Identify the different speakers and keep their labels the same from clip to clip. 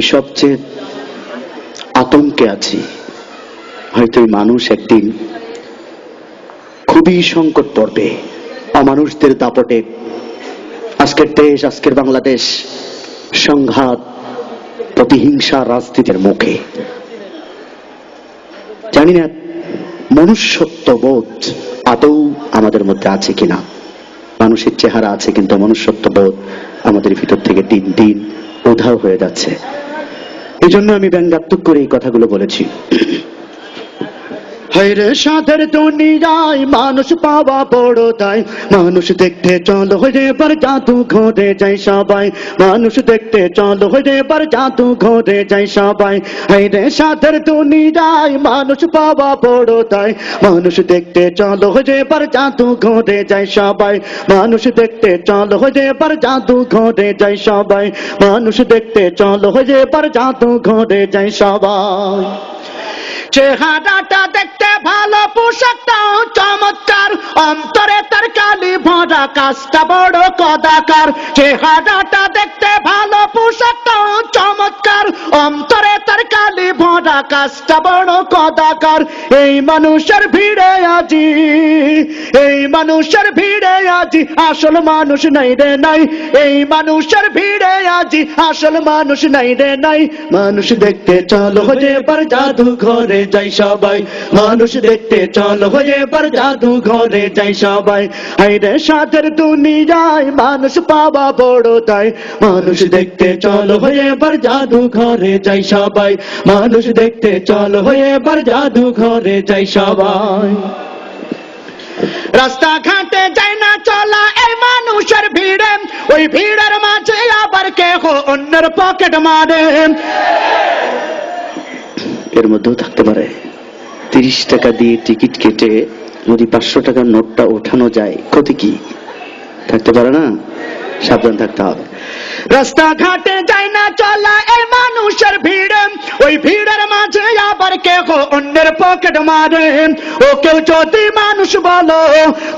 Speaker 1: আমি সবচেয়ে আতঙ্কে আছি। হয়তো এই মানুষ একদিন খুবই সংকট পড়বে। অমানুষদের দাপটে আজকের দেশ, আজকের বাংলাদেশ সংঘাত, প্রতিহিংসা রাজনীতির মুখে। জানি না মনুষ্যত্ব বোধ আদৌ আমাদের মধ্যে আছে কিনা। মানুষের চেহারা আছে, কিন্তু মনুষ্যত্ব বোধ আমাদের ভিতর থেকে দিন দিন উধাও হয়ে যাচ্ছে। জন্য আমি ব্যঙ্গাত্মক করে এই কথাগুলো বলেছি। হায়রে সাধের দুনিয়ায় মানুষ পাওয়া বড় তাই মানুষ দেখতে চলো রে বার জাদু ঘরে যাই সবাই। মানুষ দেখতে চলো রে বার জাদু ঘরে যাই সবাই। হায়রে সাধের দুনিয়ায় মানুষ পাওয়া বড় তাই মানুষ দেখতে চলো রে বার জাদু ঘরে যাই সবাই। মানুষ দেখতে চলো রে বার জাদু ঘরে যাই সবাই। মানুষ দেখতে চলো রে বার জাদু ঘরে যাই সবাই। চেহারাটা দেখতে ভালো, পোশাকটাও চমৎকার। অন্তরে তার কালি ভরা, কাজটা বড় কদাকার। চেহারাটা দেখতে ভালো, পোশাকটাও চমৎকার। অন্তরে তার কালি ভরা কাজটা বড় কদাকার। এই মানুষের ভিড়ে আজি, এই মানুষের ভিড়ে আজি, আসল মানুষ নাই রে নাই। এই মানুষের ভিড়ে আজি, আসল মানুষ নাই রে নাই। মানুষ দেখতে চলো যে এবার জাদু ঘরে যাই সবাই। মানুষ দেখতে চলো এবার জাদু ঘরে যাই সবাই। মানুষ পাওয়া বড় তাই। মানুষ দেখতে চলো এবার জাদু ঘরে যাই সবাই। মানুষ দেখতে চলো এবার জাদু ঘরে যাই সবাই। রাস্তাঘাটে যাই না চলা এই মানুষের ভিড়ে ওই ভিড়ের মাঝে আবার কেহ অন্যের পকেট মারে। এর মধ্যেও থাকতে পারে তিরিশ টাকা দিয়ে টিকিট কেটে যদি পাঁচশো টাকার নোটটা ওঠানো যায় ক্ষতি কি? থাকতে পারে না? সাবধান থাকতে হবে। রাস্তাঘাটে যাই না চলা ওই ভিড়ের অন্যের পকেট মারে? ও কেউ যদি মানুষ বলো,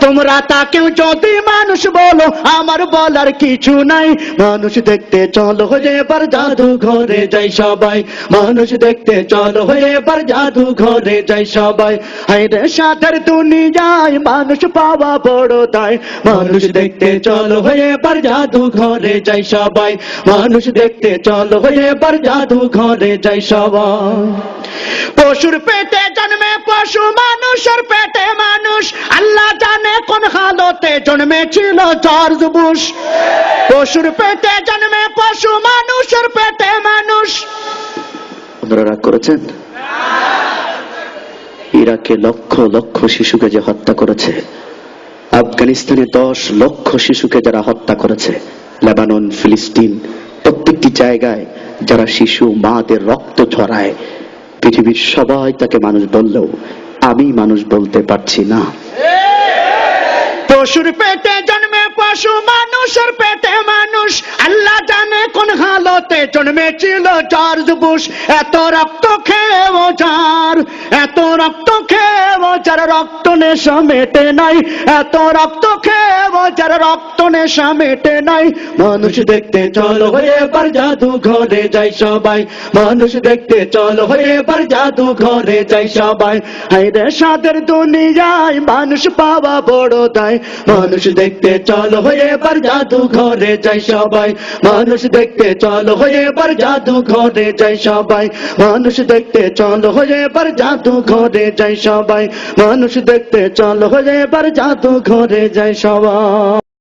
Speaker 1: তোমরা তাকেও যদি মানুষ বলো, আমার বলার কিছু নাই। মানুষ দেখতে চলো এবার জাদু ঘরে যাই সবাই। মানুষ দেখতে চলো এবার জাদু ঘরে যাই সবাই। হাইরে সাথের দুনিয়ায় মানুষ পাওয়া বড় তাই মানুষ দেখতে চলো এবার জাদু ঘরে যাই সবাই। মানুষ দেখতে চলো এবার জাদু ঘরে যাই সবাই। পশুর পেটে জন্মে পশু মানুষের পেটে মানুষ। আল্লাহ জানে কোন হালতে জন্মেছিল জর্জ বুশ পশুর পেটে জন্মে পশু মানুষের পেটে মানুষ। আপনারা রাগ করেছেন? ইরাকে লক্ষ লক্ষ শিশুকে যে হত্যা করেছে। আফগানিস্তানে দশ লক্ষ শিশুকে যারা হত্যা করেছে। লেবানন, ফিলিস্তিন, প্রত্যেকটি জায়গায় যারা শিশু, মাদের রক্ত ঝরায় পৃথিবীর সবাই তাকে মানুষ বললেও আমি মানুষ বলতে পারছি না। পশুর পেটে জন্মে পশু, মানুষের পেটে মানুষ। আল্লাহ জানে কোন হালতে জন্মেছিল জর্জ বুশ এত রক্ত খেয়েও যার এত রক্ত খেয়েও যার রক্ত নেশা মেটে নাই, এত রক্ত খেয়েও যার রক্ত নেশা মেটে নাই। মানুষ দেখতে চলো এবার জাদু ঘরে যাই সবাই। মানুষ দেখতে চলো এবার জাদু ঘরে যাই সবাই। হাইরে সাদের দুনিয়ায় মানুষ পাওয়া বড় তাই মানুষ দেখতে চলো এবার জাদু ঘরে যাই সবাই। মানুষ দেখতে চলো এবার জাদু ঘরে যাই সবাই। মানুষ দেখতে চলো এবার জাদু ঘরে যাই সবাই। মানুষ দেখতে চলো এবার জাদু ঘরে যাই সবাই। oh